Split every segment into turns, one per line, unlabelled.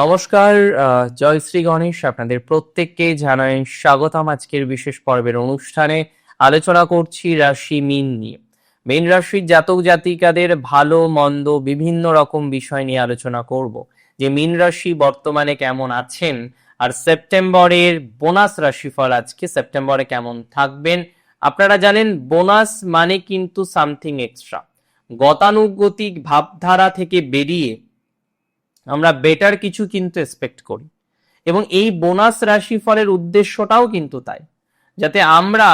নমস্কার জয় শ্রী গণেশ, আপনাদের প্রত্যেককে জানাই স্বাগতম আজকের বিশেষ পর্বের অনুষ্ঠানে। আলোচনা করছি রাশি মিন নিয়ে। মীন রাশির জাতক জাতিকাদের ভালো, মন্দ, বিভিন্ন রকম বিষয় নিয়ে আলোচনা করব। যে মীন রাশি বর্তমানে কেমন আছেন, আর সেপ্টেম্বরের বোনাস রাশিফল আজকে সেপ্টেম্বরে কেমন থাকবেন, আপনারা জানেন বোনাস মানে কিন্তু সামথিং এক্সট্রা। গতানুগতিক ভাবধারা থেকে বেরিয়ে আমরা বেটার কিছু কিন্তু এক্সপেক্ট করি। এবং এই বোনাস রাশিফলের উদ্দেশ্যটাও কিন্তু তাই, যাতে আমরা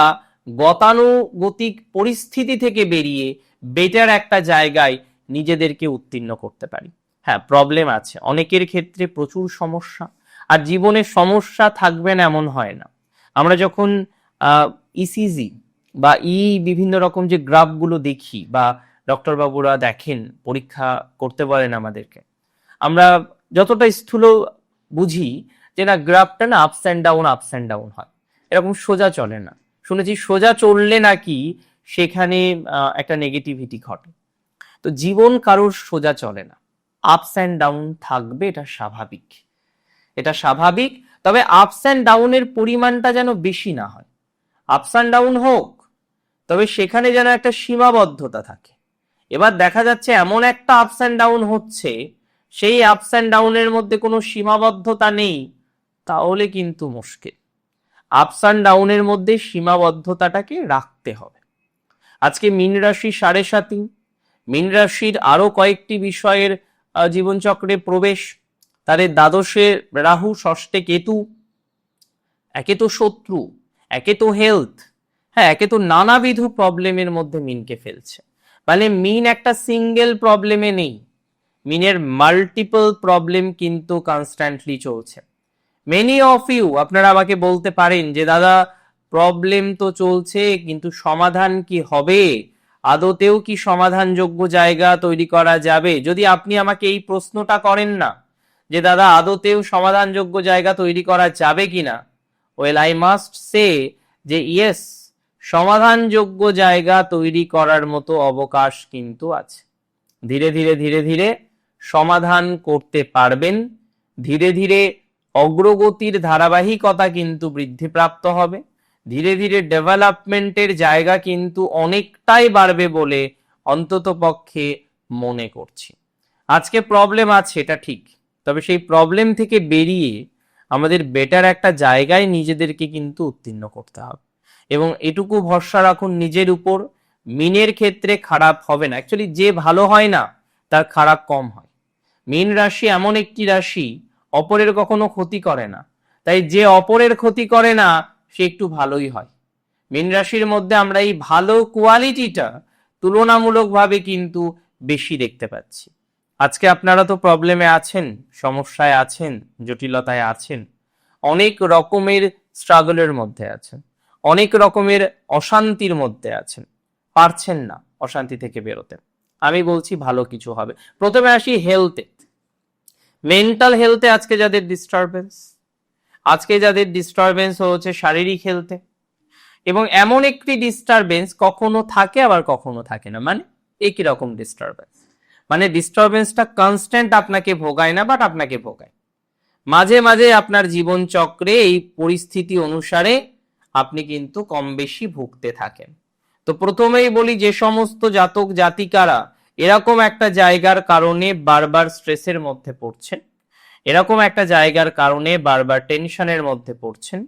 গতানুগতিক পরিস্থিতি থেকে বেরিয়ে বেটার একটা জায়গায় নিজেদেরকে উত্তীর্ণ করতে পারি। হ্যাঁ প্রবলেম আছে। অনেকের ক্ষেত্রে প্রচুর সমস্যা, আর জীবনে সমস্যা থাকবে না এমন হয় না। আমরা যখন ইসিজি বা ই বিভিন্ন রকম যে গ্রাফগুলো দেখি বা ডক্টর বাবুরা দেখেন, পরীক্ষা করতে বলেন আমাদেরকে আমরা যতটা স্থূল বুঝি যে না, গ্রাফটা না ups and down ups and down হয়। এরকম সোজা চলে না। শুনেছি সোজা চললে নাকি সেখানে একটা নেগেটিভিটি ঘটে। তো জীবন কারোর সোজা চলে না। আপস অ্যান্ড ডাউন থাকবে, এটা স্বাভাবিক। এটা স্বাভাবিক, তবে আপস অ্যান্ড ডাউনের পরিমাণটা যেন বেশি না হয়। আপস অ্যান্ড ডাউন হোক, তবে সেখানে যেন একটা সীমাবদ্ধতা থাকে। এবার দেখা যাচ্ছে এমন একটা আপস অ্যান্ড ডাউন হচ্ছে সেই আপস অ্যান্ড ডাউনের মধ্যে কোনো সীমাবদ্ধতা নেই, তাহলে কিন্তু মুশকিল। আপস অ্যান্ড ডাউনের মধ্যে সীমাবদ্ধতাটাকে রাখতে হবে। আজকে মীন রাশি সাড়ে সাতই, মীন রাশির আরও কয়েকটি বিষয়ের জীবনচক্রে প্রবেশ। তাদের দ্বাদশে রাহু, ষষ্ঠে কেতু। একে তো শত্রু, একে তো হেলথ হ্যাঁ একে তো নানাবিধ প্রবলেমের মধ্যে মিনকে ফেলছে। মানে মিন একটা সিঙ্গেল প্রবলেমে নেই। মিনের মাল্টিপল প্রবলেম কিন্তু কনস্ট্যান্টলি চলছে। মেনি অফ ইউ আপনারা আমাকে বলতে পারেন যে, দাদা প্রবলেম তো চলছে, কিন্তু সমাধান কি হবে? আদতেও কি সমাধানযোগ্য জায়গা তৈরি করা যাবে? যদি আপনি আমাকে এই প্রশ্নটা করেন না, যে, দাদা, আদতেও সমাধানযোগ্য জায়গা তৈরি করা যাবে কিনা ওয়েল আই মাস্ট সে যে ইয়েস সমাধানযোগ্য জায়গা তৈরি করার মতো অবকাশ কিন্তু আছে। ধীরে ধীরে ধীরে ধীরে সমাধান করতে পারবেন। ধীরে ধীরে অগ্রগতির ধারাবাহিকতা কিন্তু বৃদ্ধিপ্রাপ্ত হবে। ধীরে ধীরে ডেভেলপমেন্টের জায়গা কিন্তু অনেকটাই বাড়বে বলে অন্তত পক্ষে মনে করছি। আজকে প্রবলেম আছে, এটা ঠিক। তবে সেই প্রবলেম থেকে বেরিয়ে আমাদের বেটার একটা জায়গায় নিজেদেরকে কিন্তু উত্তীর্ণ করতে হবে। এবং এটুকু ভরসা রাখুন নিজের উপর। মিনের ক্ষেত্রে খারাপ হবে না। অ্যাকচুয়ালি যে ভালো হয় না, তার খারাপ কম হয়। মীন রাশি এমন একটি রাশি, অপরের কখনো ক্ষতি করে না। তাই যে অপরের ক্ষতি করে না, সে একটু ভালোই হয়। মীন রাশির মধ্যে আমরা এই ভালো কোয়ালিটিটা তুলনামূলকভাবে কিন্তু বেশি দেখতে পাচ্ছি। আজকে আপনারা তো প্রবলেমে আছেন, সমস্যায় আছেন, জটিলতায় আছেন। অনেক রকমের স্ট্রাগলের মধ্যে আছেন। অনেক রকমের অশান্তির মধ্যে আছেন। পারছেন না অশান্তি থেকে বেরোতে। আমি বলছি ভালো কিছু হবে। প্রথমে আসি হেলথে মেন্টাল হেলথে আজকে যাদের ডিস্টারবেন্স আজকে যাদের ডিস্টারবেন্স হচ্ছে শারীরিক হেলথে এবং এমন একটি ডিস্টারবেন্স কখনো থাকে আবার কখনো থাকে না। মানে একই রকম ডিস্টারবেন্স মানে ডিস্টারবেন্সটা কনস্ট্যান্ট আপনাকে ভোগায় না বাট আপনাকে ভোগায়। মাঝে মাঝে আপনার জীবন চক্রে এই পরিস্থিতি অনুসারে আপনি কিন্তু কম বেশি ভুগতে থাকেন। তো প্রথমেই বলি যে সমস্ত জাতক জাতিকারা এরকম একটা জায়গার কারণে বারবার স্ট্রেসের মধ্যে পড়ছেন। এরকম একটা জায়গার কারণে বারবার টেনশনের মধ্যে পড়ছেন।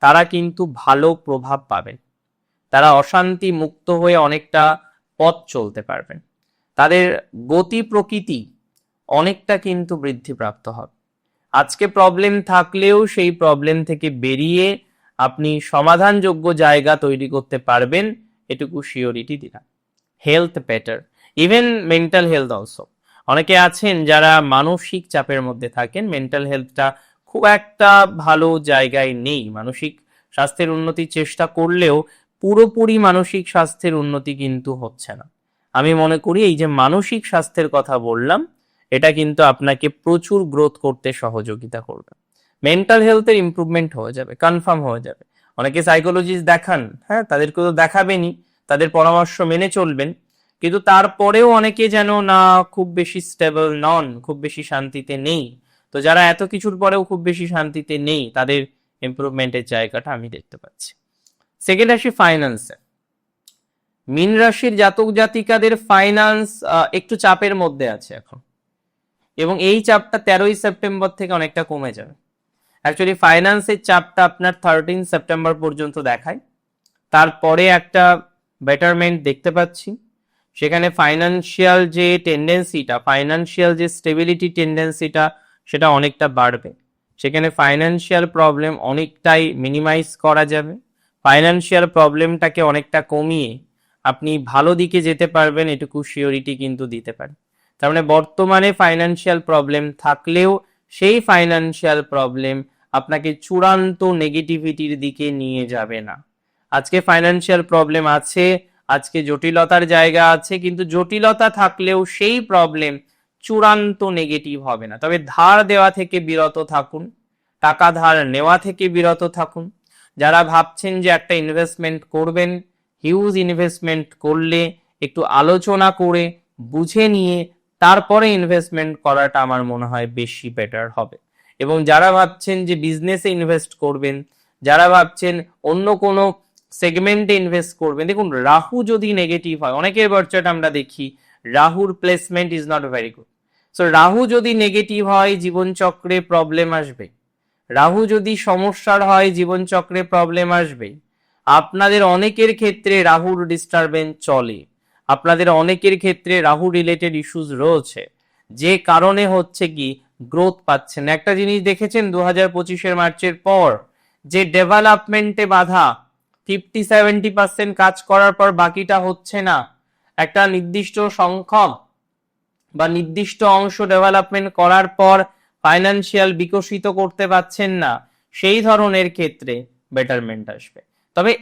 তারা কিন্তু ভালো প্রভাব পাবেন। তারা অশান্তি মুক্ত হয়ে অনেকটা পথ চলতে পারবেন। তাদের গতি প্রকৃতি অনেকটা কিন্তু বৃদ্ধিপ্রাপ্ত হবে। আজকে প্রবলেম থাকলেও সেই প্রবলেম থেকে বেরিয়ে আপনি সমাধানযোগ্য জায়গা তৈরি করতে পারবেন। এটুকু শিওরিটি দিলাম। Health better even mental health also অনেকে আছেন যারা মানসিক চাপের মধ্যে থাকেন মেন্টাল হেলথটা খুব একটা ভালো জায়গায় নেই। মানসিক স্বাস্থ্যের উন্নতির চেষ্টা করলেও পুরোপুরি মানসিক স্বাস্থ্যের উন্নতি কিন্তু হচ্ছে না। আমি মনে করি এই যে মানসিক স্বাস্থ্যের কথা বললাম, এটা কিন্তু আপনাকে প্রচুর গ্রোথ করতে সহযোগিতা করবে। মেন্টাল হেলথের ইমপ্রুভমেন্ট হয়ে যাবে কনফার্ম হয়ে যাবে। অনেকে সাইকোলজিস্ট দেখান হ্যাঁ তাদেরকে তো দেখাবেনই, তাদের পরামর্শ মেনে চলবেন। কিন্তু তারপরেও অনেকে যেন, না, খুব বেশি স্টেবল নন, খুব বেশি শান্তিতে নেই। তো যারা এত কিছুর পরেও খুব বেশি শান্তিতে নেই, তাদের ইমপ্রুভমেন্টের জায়গাটা আমি দেখতে পাচ্ছি। সেকেন্ড রাশি ফাইন্যান্সে মিন রাশির জাতক জাতিকাদের ফাইন্যান্স একটু চাপের মধ্যে আছে এখন। এবং এই চাপটা তেরোই সেপ্টেম্বর থেকে অনেকটা কমে যাবে। অ্যাকচুয়ালি ফাইন্যান্সের চাপটা আপনার থার্টিন সেপ্টেম্বর পর্যন্ত দেখায়। তারপরে একটা বেটারমেন্ট দেখতে পাচ্ছি। সেখানে ফাইনান্সিয়াল যে টেন্ডেন্সিটা ফাইনান্সিয়াল যে স্টেবিলিটি টেন্ডেন্সিটা সেটা অনেকটা বাড়বে। সেখানে ফাইনান্সিয়াল প্রবলেম অনেকটাই মিনিমাইজ করা যাবে। ফাইনান্সিয়াল প্রবলেমটাকে অনেকটা কমিয়ে আপনি ভালো দিকে যেতে পারবেন, এটুকু শিওরিটি কিন্তু দিতে পারে। তার মানে বর্তমানে ফাইনান্সিয়াল প্রবলেম থাকলেও সেই ফাইনান্সিয়াল প্রবলেম আপনাকে চূড়ান্ত নেগেটিভিটির দিকে নিয়ে যাবে না। আজকে ফাইনান্সিয়াল প্রবলেম আছে আজকে জটিলতার জায়গা আছে, কিন্তু জটিলতা থাকলেও সেই প্রবলেম চূড়ান্ত নেগেটিভ হবে না। তবে ধার দেওয়া থেকে বিরত থাকুন, টাকা ধার নেওয়া থেকে বিরত থাকুন। যারা ভাবছেন যে একটা ইনভেস্টমেন্ট করবেন হিউজ ইনভেস্টমেন্ট করলে একটু আলোচনা করে বুঝে নিয়ে তারপরে ইনভেস্টমেন্ট করাটা আমার মনে হয় বেশি বেটার হবে। এবং যারা ভাবছেন যে বিজনেসে ইনভেস্ট করবেন, যারা ভাবছেন অন্য কোনো সেগমেন্টে ইনভেস্ট করবেন। দেখুন, রাহু যদি নেগেটিভ হয়, অনেকের বর্চাট আমরা দেখি, রাহুর placement is not very good so Rahu যদি নেগেটিভ হয়, জীবনচক্রে প্রবলেম আসবে। রাহু যদি সমস্যার হয়, জীবনচক্রে প্রবলেম আসবে। আপনাদের অনেকের ক্ষেত্রে রাহুর ডিস্টারবেন্স চলে। আপনাদের অনেকের ক্ষেত্রে রাহু রিলেটেড ইস্যুস রয়েছে। যে কারণে হচ্ছে কি গ্রোথ পাচ্ছেন একটা জিনিস দেখেছেন, দু হাজার পঁচিশের মার্চের পর, যে ডেভেলপমেন্টে বাধা ফিফটি, সেভেন্টি পার্সেন্ট কাজ করার পর বাকিটা হচ্ছে না। একটা নির্দিষ্ট সংখ্যক বা নির্দিষ্ট অংশ ডেভেলপমেন্ট করার পর ফাইনান্সিয়াল বিকশিত করতে পারছেন না, সেই ধরনের ক্ষেত্রে বেটারমেন্ট আসবে। তবে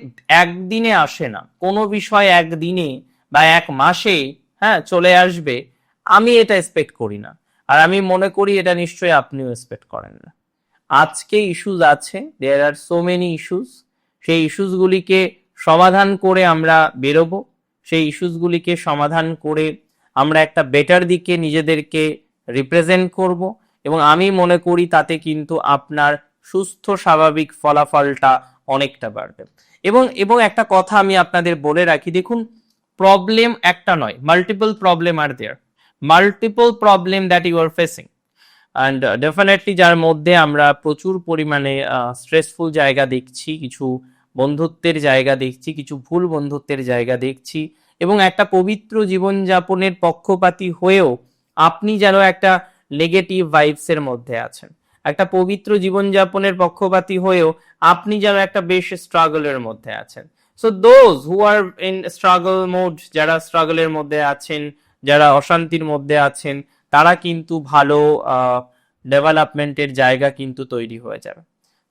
একদিনে আসে না, কোনো বিষয় একদিনে বা এক মাসে হ্যাঁ চলে আসবে, আমি এটা এক্সপেক্ট করি না। আর আমি মনে করি এটা নিশ্চয়ই আপনিও এক্সপেক্ট করেন না। আজকে ইস্যুস আছে there are so many issues সেই ইস্যুসগুলিকে সমাধান করে আমরা বেরোবো, সেই ইস্যুসগুলিকে সমাধান করে আমরা একটা বেটার দিকে নিজেদেরকে রিপ্রেজেন্ট করব এবং আমি মনে করি তাতে কিন্তু আপনার সুস্থ স্বাভাবিক ফলাফলটা অনেকটা বাড়বে। এবং এবং একটা কথা আমি আপনাদের বলে রাখি, দেখুন প্রবলেম একটা নয় multiple problem R there multiple problem that you are facing and definitely যার মধ্যে আমরা প্রচুর পরিমাণে স্ট্রেসফুল জায়গা দেখছি, কিছু বন্ধুত্বের জায়গা দেখছি, কিছু ভুল বন্ধুত্বের জায়গা দেখছি এবং একটা পবিত্র জীবনযাপনের পক্ষপাতী হয়েও আপনি যেন একটা নেগেটিভ ভাইবসের মধ্যে আছেন। একটা পবিত্র জীবনযাপনের পক্ষপাতী হয়েও আপনি যেন একটা বেশ স্ট্রাগলের মধ্যে আছেন। So those who are in struggle mode যারা স্ট্রাগলের মধ্যে আছেন, যারা অশান্তির মধ্যে আছেন তারা কিন্তু ভালো ডেভেলপমেন্টের জায়গা কিন্তু তৈরি হয়ে যাবে।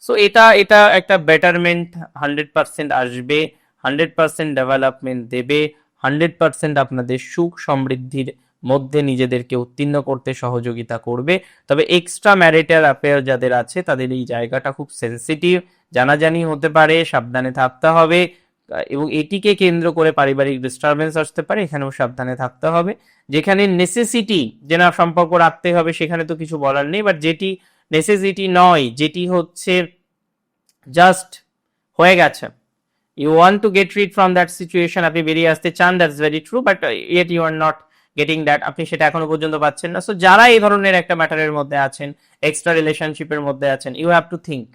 সো এটা এটা একটা বেটারমেন্ট হান্ড্রেড পার্সেন্ট আসবে হান্ড্রেড পার্সেন্ট ডেভেলপমেন্ট দেবে হান্ড্রেড পার্সেন্ট আপনাদের সুখ সমৃদ্ধির মধ্যে নিজেদেরকে উত্তীর্ণ করতে সহযোগিতা করবে। তবে এক্সট্রা ম্যারিটাল অ্যাফেয়ার যাদের আছে, তাদের এই জায়গাটা খুব সেন্সিটিভ জানাজানি হতে পারে, সাবধানে থাকতে হবে। এবং এটিকে কেন্দ্র করে পারিবারিক ডিস্টারবেন্স আসতে পারে, এখানেও সাবধানে থাকতে হবে। যেখানে নেসেসিটি যে সম্পর্ক রাখতে হবে, সেখানে তো কিছু বলার নেই বাট যেটি নেসেসিটি নয়, যেটি হচ্ছে জাস্ট হয়ে গেছে। You want to get rid from that situation আপনি বেরিয়ে আসতে চান that's very true but yet you are not getting that আপনি সেটা এখনও পর্যন্ত পাচ্ছেন না। সো যারা এই ধরনের একটা ম্যাটারের মধ্যে আছেন এক্সট্রা রিলেশনশিপের মধ্যে আছেন ইউ হ্যাভ টু থিঙ্ক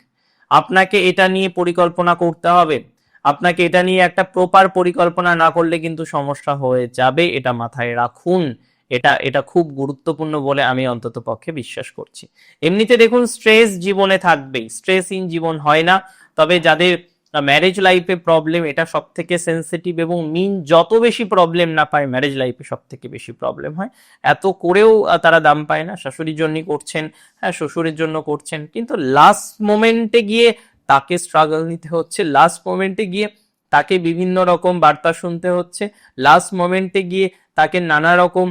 আপনাকে এটা নিয়ে পরিকল্পনা করতে হবে। আপনাকে এটা নিয়ে একটা প্রপার পরিকল্পনা না করলে কিন্তু সমস্যা হয়ে যাবে। এটা মাথায় রাখুন। এটা এটা খুব গুরুত্বপূর্ণ বলে আমি অন্তত পক্ষে বিশ্বাস করছি। এমনিতে দেখুন স্ট্রেস জীবনে থাকবেই। স্ট্রেস ইন জীবন হয় না। তবে যাদের ম্যারেজ লাইফে প্রবলেম এটা সব থেকে সেন্সিটিভ এবং মিন যত বেশি প্রবলেম না পায় ম্যারেজ লাইফে সব থেকে বেশি প্রবলেম হয়। এত করেও তারা দাম পায় না। শাশুড়ির জন্যই করছেন হ্যাঁ শ্বশুরের জন্য করছেন। কিন্তু লাস্ট মোমেন্টে গিয়ে তাকে স্ট্রাগল নিতে হচ্ছে। লাস্ট মোমেন্টে গিয়ে তাকে বিভিন্ন রকম বার্তা শুনতে হচ্ছে। লাস্ট মোমেন্টে গিয়ে তাকে নানা রকম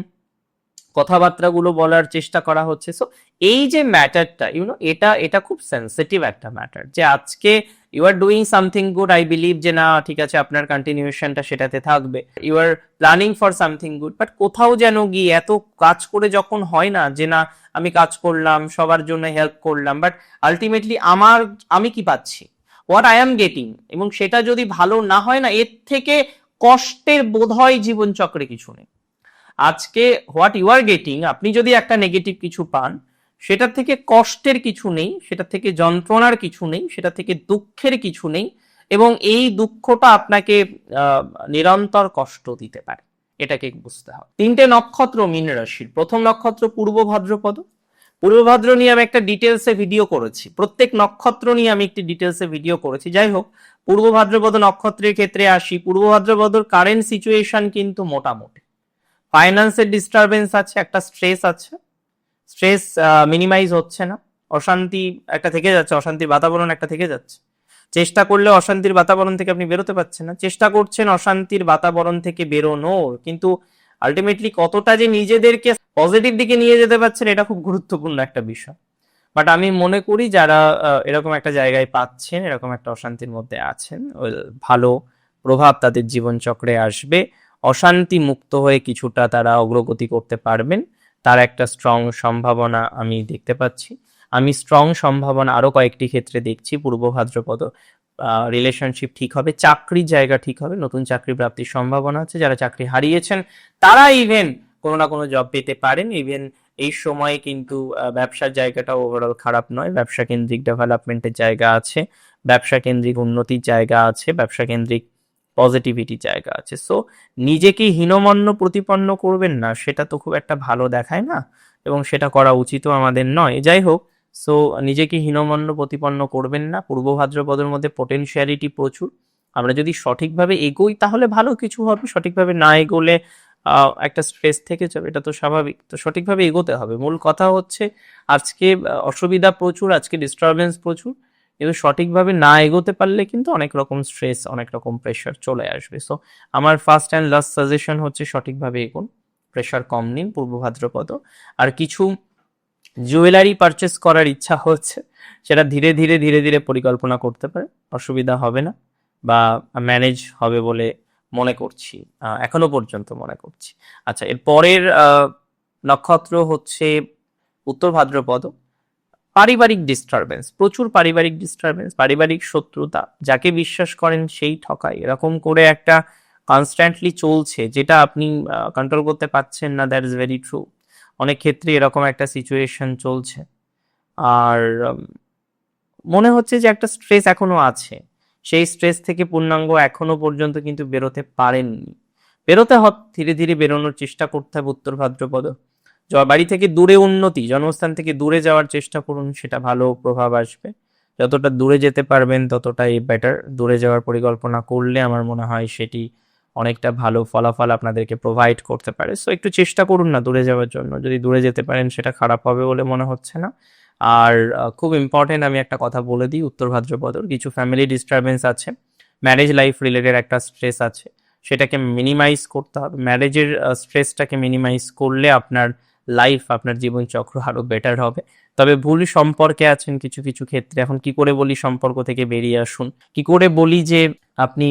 কথাবার্তাগুলো বলার চেষ্টা করা হচ্ছে। সো এই যে ম্যাটারটা ইউনো এটা এটা খুব সেন্সিটিভ একটা ম্যাটার যে আজকে you are doing something good I believe যে না, ঠিক আছে, আপনার কন্টিনিউশনটা সেটাতে থাকবে। You are planning for something good but কোথাও যেন গিয়ে এত কাজ করে যখন হয় না যে না, আমি কাজ করলাম, সবার জন্য হেল্প করলাম বাট আলটিমেটলি আমার, আমি কি পাচ্ছি? হোয়াট আই এম গেটিং এবং সেটা যদি ভালো না হয় না, এর থেকে কষ্টের বোধ হয় জীবনচক্রে কিছু নেই। আজকে হোয়াট ইউ আর গেটিং আপনি যদি একটা নেগেটিভ কিছু পান সেটা থেকে কষ্টের কিছু নেই, সেটা থেকে যন্ত্রণার কিছু নেই, সেটা থেকে দুঃখের কিছু নেই এবং এই দুঃখটা আপনাকে নিরন্তর কষ্ট দিতে পারে। এটাকে বুঝতে হবে। তিনটে নক্ষত্র মীন রাশির। প্রথম নক্ষত্র পূর্ব ভাদ্রপদ। পূর্ব ভাদ্র নিয়ে আমি একটা ডিটেলসে ভিডিও করেছি। প্রত্যেক নক্ষত্র নিয়ে আমি একটি ডিটেলসে ভিডিও করেছি। যাই হোক, পূর্ব ভাদ্রপদ নক্ষত্রের ক্ষেত্রে আসি। পূর্ব ভাদ্রপদর কারেন্ট সিচুয়েশন কিন্তু মোটামুটি। ফাইন্যান্সের ডিস্টারবেন্স আছে, একটা স্ট্রেস আছে। স্ট্রেস মিনিমাইজ হচ্ছে না। অশান্তি একটা থেকে যাচ্ছে, অশান্তির বাতাবরণ একটা থেকে যাচ্ছে। চেষ্টা করলে অশান্তির বাতাবরণ থেকে আপনি বেরোতে পারছেন না। চেষ্টা করছেন অশান্তির বাতাবরণ থেকে বেরোনোর, কিন্তু আলটিমেটলি কতটা যে নিজেদেরকে পজিটিভ দিকে নিয়ে যেতে পারছেন, এটা খুব গুরুত্বপূর্ণ একটা বিষয়। বাট আমি মনে করি যারা এরকম একটা জায়গায় পাচ্ছেন, এরকম একটা অশান্তির মধ্যে আছেন ভালো প্রভাব তাদের জীবনচক্রে আসবে। অশান্তি মুক্ত হয়ে কিছুটা তারা অগ্রগতি করতে পারবেন। তার একটা স্ট্রং সম্ভাবনা আমি দেখতে পাচ্ছি। আমি স্ট্রং সম্ভাবনা আরও কয়েকটি ক্ষেত্রে দেখছি পূর্ব ভাদ্রপদ। রিলেশনশিপ ঠিক হবে চাকরির জায়গা ঠিক হবে, নতুন চাকরি প্রাপ্তির সম্ভাবনা আছে, যারা চাকরি হারিয়েছেন, তারা ইভেন কোনো না কোনো জব পেতে পারেন। ইভেন এই সময়ে কিন্তু ব্যবসার জায়গাটা ওভারঅল খারাপ নয়। ব্যবসা কেন্দ্রিক ডেভেলপমেন্টের জায়গা আছে, ব্যবসা কেন্দ্রিক উন্নতির জায়গা আছে, ব্যবসা কেন্দ্রিক পজিটিভিটি জায়গা আছে। সো নিজেকে হীনমন্য প্রতিপন্ন করবেন না, সেটা তো খুব একটা ভালো দেখায় না এবং সেটা করা উচিতও আমাদের নয়। যাই হোক সো নিজেকে হীনমন্য প্রতিপন্ন করবেন না। পূর্ব ভাদ্রপদের মধ্যে পোটেনশিয়ালিটি প্রচুর। আমরা যদি সঠিকভাবে এগোই, তাহলে ভালো কিছু হবে। সঠিকভাবে না এগোলে একটা স্ট্রেস থেকে যাবে, এটা তো স্বাভাবিক। তো সঠিকভাবে এগোতে হবে। মূল কথা হচ্ছে, আজকে অসুবিধা প্রচুর, আজকে ডিস্টারবেন্স প্রচুর। কিন্তু সঠিকভাবে না এগোতে পারলে কিন্তু অনেক রকম স্ট্রেস অনেক রকম প্রেশার চলে আসবে। সো আমার ফার্স্ট অ্যান্ড লাস্ট সাজেশন হচ্ছে সঠিকভাবে এগোন প্রেশার কম নিন পূর্ব ভাদ্রপদ। আর কিছু জুয়েলারি পারচেস করার ইচ্ছা হচ্ছে, সেটা ধীরে ধীরে ধীরে ধীরে পরিকল্পনা করতে পারে অসুবিধা হবে না বা ম্যানেজ হবে বলে মনে করছি এখনও পর্যন্ত মনে করছি। আচ্ছা এর পরের নক্ষত্র হচ্ছে উত্তর ভাদ্রপদ। পারিবারিক ডিস্টারবেন্স প্রচুর পারিবারিক ডিস্টারবেন্স পারিবারিক শত্রুতা, যাকে বিশ্বাস করেন সেই ঠকায়। এরকম করে একটা কনস্ট্যান্টলি চলছে, যেটা আপনি কন্ট্রোল করতে পারছেন না দ্যাট ইজ ভেরি ট্রু অনেক ক্ষেত্রে এরকম একটা সিচুয়েশন চলছে। আর মনে হচ্ছে যে একটা স্ট্রেস এখনও আছে। সেই স্ট্রেস থেকে পূর্ণাঙ্গ এখনও পর্যন্ত কিন্তু বেরোতে পারেননি। বেরোতে হ ধীরে ধীরে বেরোনোর চেষ্টা করতে হবে উত্তর ভাদ্রপদ। বাড়ি থেকে দূরে উন্নতি, জন্মস্থান থেকে দূরে যাওয়ার চেষ্টা করুন, সেটা ভালো প্রভাব আসবে। যতটা দূরে যেতে পারবেন, ততটাই বেটার দূরে যাওয়ার পরিকল্পনা করলে আমার মনে হয় সেটি অনেকটা ভালো ফলাফল আপনাদেরকে প্রোভাইড করতে পারে। সো একটু চেষ্টা করুন না দূরে যাওয়ার জন্য। যদি দূরে যেতে পারেন, সেটা খারাপ হবে বলে মনে হচ্ছে না। আর খুব ইম্পর্টেন্ট আমি একটা কথা বলে দিই, উত্তর ভাদ্রপদর। কিছু ফ্যামিলি ডিস্টারবেন্স আছে ম্যারেজ লাইফ রিলেটেড একটা স্ট্রেস আছে। সেটাকে মিনিমাইজ করতে হবে। ম্যারেজের স্ট্রেসটাকে মিনিমাইজ করলে আপনার লাইফ আপনার জীবনচক্র আরও বেটার হবে। তবে ভুল সম্পর্কে আছেন কিছু কিছু ক্ষেত্রে। এখন কি করে বলি সম্পর্ক থেকে বেরিয়ে আসুন? কি করে বলি যে আপনি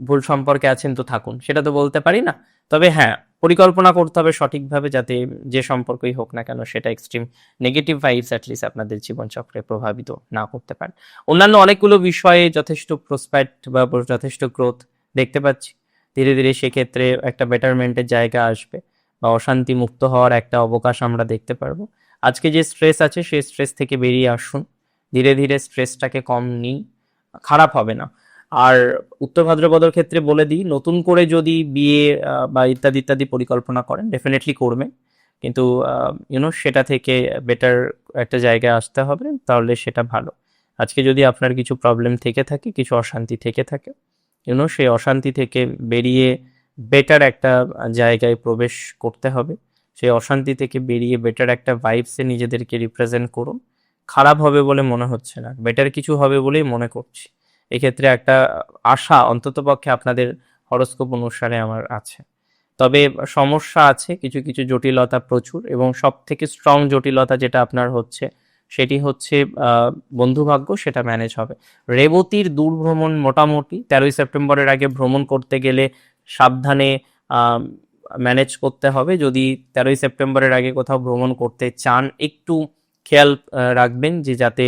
ভুল সম্পর্কে আছেন তো থাকুন, সেটা তো বলতে পারি না। তবে হ্যাঁ পরিকল্পনা করতে হবে সঠিকভাবে যাতে যে সম্পর্কই হোক না কেন, সেটা এক্সট্রিম নেগেটিভ ভাইবস অ্যাটলিস্ট আপনাদের জীবনচক্রে প্রভাবিত না করতে পারে। অন্যান্য অনেকগুলো বিষয়ে যথেষ্ট প্রসপেক্ট বা যথেষ্ট গ্রোথ দেখতে পাচ্ছি। ধীরে ধীরে সেক্ষেত্রে একটা বেটারমেন্টের জায়গা আসবে। বা অশান্তি মুক্ত হওয়ার একটা অবকাশ আমরা দেখতে পারব। আজকে যে স্ট্রেস আছে, সেই স্ট্রেস থেকে বেরিয়ে আসুন। ধীরে ধীরে স্ট্রেসটাকে কম নিন। খারাপ হবে না। আর উত্তর ভাদ্রপদর ক্ষেত্রে বলে দিই, নতুন করে যদি বিয়ে বা ইত্যাদি ইত্যাদি পরিকল্পনা করেন ডেফিনেটলি করবেন। কিন্তু ইউনো সেটা থেকে বেটার একটা জায়গায় আসতে হবে, তাহলে সেটা ভালো। আজকে যদি আপনার কিছু প্রবলেম থেকে থাকে, কিছু অশান্তি থেকে থাকে ইউনো সেই অশান্তি থেকে বেরিয়ে বেটার একটা জায়গায় প্রবেশ করতে হবে। সেই অশান্তি থেকে বেরিয়ে বেটার একটা ভাইবসে নিজেদেরকে রিপ্রেজেন্ট করুন। খারাপ হবে বলে মনে হচ্ছে না বেটার কিছু হবে বলেই মনে করছি। এক্ষেত্রে একটা আশা অন্ততপক্ষে আপনাদের হরস্কোপ অনুসারে আমার আছে। তবে সমস্যা আছে, কিছু কিছু জটিলতা প্রচুর এবং সব থেকে স্ট্রং জটিলতা যেটা আপনার হচ্ছে, সেটি হচ্ছে বন্ধুভাগ্য, সেটা ম্যানেজ হবে। রেবতীর দূর ভ্রমণ মোটামুটি, তেরোই সেপ্টেম্বরের আগে ভ্রমণ করতে গেলে সাবধানে ম্যানেজ করতে হবে। যদি তেরোই সেপ্টেম্বরের আগে কোথাও ভ্রমণ করতে চান, একটু খেয়াল রাখবেন যে যাতে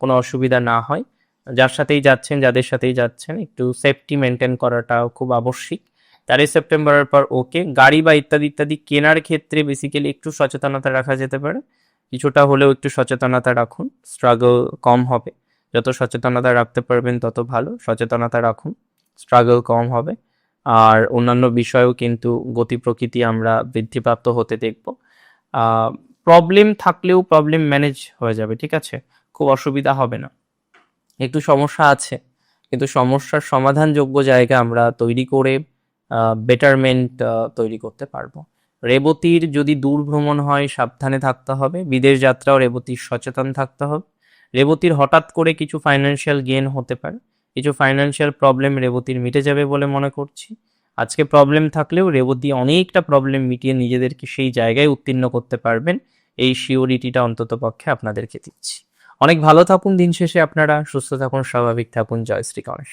কোনো অসুবিধা না হয়। যার সাথেই যাচ্ছেন, যাদের সাথেই যাচ্ছেন, একটু সেফটি মেনটেন করাটাও খুব আবশ্যিক। তেরোই সেপ্টেম্বরের পর ওকে, গাড়ি বা ইত্যাদি ইত্যাদি কেনার ক্ষেত্রে বেসিক্যালি একটু সচেতনতা রাখা যেতে পারে। কিছুটা হলেও একটু সচেতনতা রাখুন স্ট্রাগল কম হবে। যত সচেতনতা রাখতে পারবেন, তত ভালো। সচেতনতা রাখুন স্ট্রাগল কম হবে। আর অন্যান্য বিষয়েও কিন্তু গতি প্রকৃতি আমরা বৃদ্ধিপ্রাপ্ত হতে দেখব। প্রবলেম থাকলেও প্রবলেম ম্যানেজ হয়ে যাবে, ঠিক আছে? খুব অসুবিধা হবে না। একটু সমস্যা আছে, কিন্তু সমস্যার সমাধানযোগ্য জায়গা আমরা তৈরি করে বেটারমেন্ট তৈরি করতে পারব। রেবতীর যদি দূর ভ্রমণ হয়, সাবধানে থাকতে হবে। বিদেশ যাত্রাও রেবতীর সচেতন থাকতে হবে। রেবতীর হঠাৎ করে কিছু ফাইন্যান্সিয়াল গেন হতে পারে। কিছু ফাইন্যান্সিয়াল প্রবলেম রেবতীর মিটে যাবে বলে মনে করছি। আজকে প্রবলেম থাকলেও রেবতী অনেকটা প্রবলেম মিটিয়ে নিজেদেরকে সেই জায়গায় উত্তীর্ণ করতে পারবেন। এই শিওরিটিটা অন্তত পক্ষে আপনাদেরকে দিচ্ছি। অনেক ভালো থাকুন, দিন শেষে আপনারা। সুস্থ থাকুন, স্বাভাবিক থাকুন। জয় শ্রী গণেশ।